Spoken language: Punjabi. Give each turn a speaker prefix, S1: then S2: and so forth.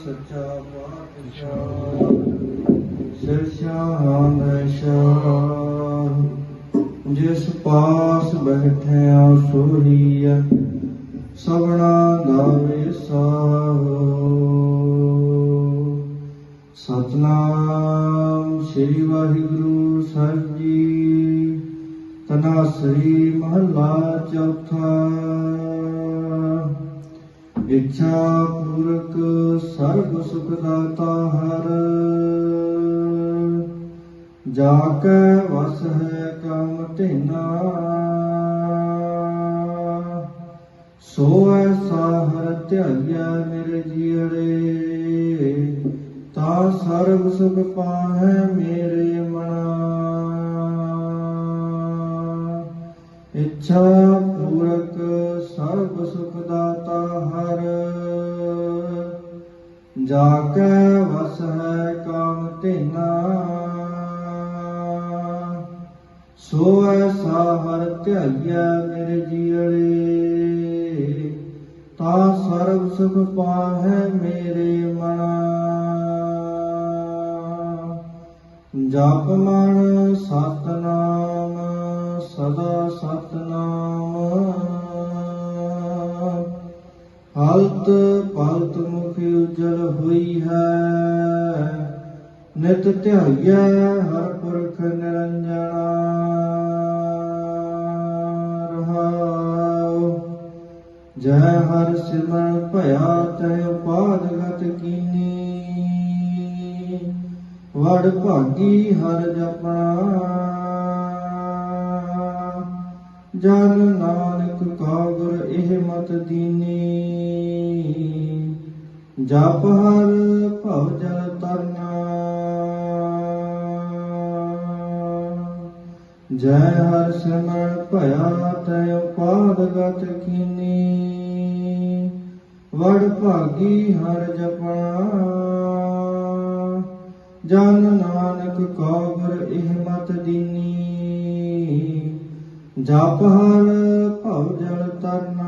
S1: ਸੱਚਾ ਪਾਤਸ਼ਾਹ ਸਿਰਸ਼ਾਨ ਸ਼ਾਹ ਜਿਸ ਪਾਸ ਬੈਠਿਆ ਸੋਹੀਆ ਸਭਨਾ ਦਾ ਵਿਸਾਹੋ ਸਤਨਾਮ ਸ੍ਰੀ ਵਾਹਿਗੁਰੂ ਸਾਹਿਬ ਜੀ ਤਨਾਸਰੀ ਮਹਲਾ ਚੌਥਾ ਇੱਛਾ ਪੂਰਕ ਸਰਬ ਸੁਖ ਦਾਤਾ ਹਰ ਜਾ ਕੇ ਵਸ ਹੈ ਕਮ ਧਿਨਾ। ਸੋ ਐਸਾ ਹਰ ਧਿਆਇਆ ਮੇਰੇ ਜੀੜੇ। ਤਾ ਸਰਬ ਸੁਖ ਪਾਹੈ ਮੇਰੇ ਮਨਾ। ਇੱਛਾ ਪੂਰ ਜਾ ਕੇ ਵਸ ਹੈ ਕਾਮ ਧਿਨਾ। ਸੋ ਐਸਾ ਹਰ ਧਿਆਈਐ ਮੇਰੇ ਜੀੜੇ ਤਾ ਸਰਬ ਸੁਖ ਪਾਹੈ ਮੇਰੇ ਮਨਾ। ਜਪ ਮਨ ਸਤਨਾਮ, ਸਦਾ ਸਤਨਾਮ। ਭਗਤ ਪਲਤ ਮੁਖ ਉਜਲ ਹੋਈ ਹੈ। ਨਿਤ ਧਿਆਈਐ ਹਰ ਪੁਰਖ ਨਿਰੰਜਨਾ ਰਹਾਉ। ਜੈ ਹਰ ਸਿਮਰਨ ਭਇਆ ਤੈ ਉਪਾਦ ਗਤ ਕੀਨੀ। ਵਡ ਭਾਗੀ ਹਰ ਜਪਣਾ ਜਨ ਨਾਨਕ ਕਾ ਗੁਰ ਇਹ ਮਤ ਦੀਨੀ। ਜਪ ਹਰ ਭਵ ਜਲ ਤਰਨਾ। ਜੈ ਹਰ ਸਿਮਰਨ ਭਇਆ ਤੈ ਉਪਾਦ ਗਤ ਕੀਨੀ। ਵਡ ਭਾਗੀ ਹਰ ਜਪਣਾ। ਜਨ ਨਾਨਕ ਕਾ ਗੁਰ ਇਹ ਮਤ ਦੀਨੀ। ਜਪ ਹਰ ਭਵ ਜਲ ਤਰਨਾ।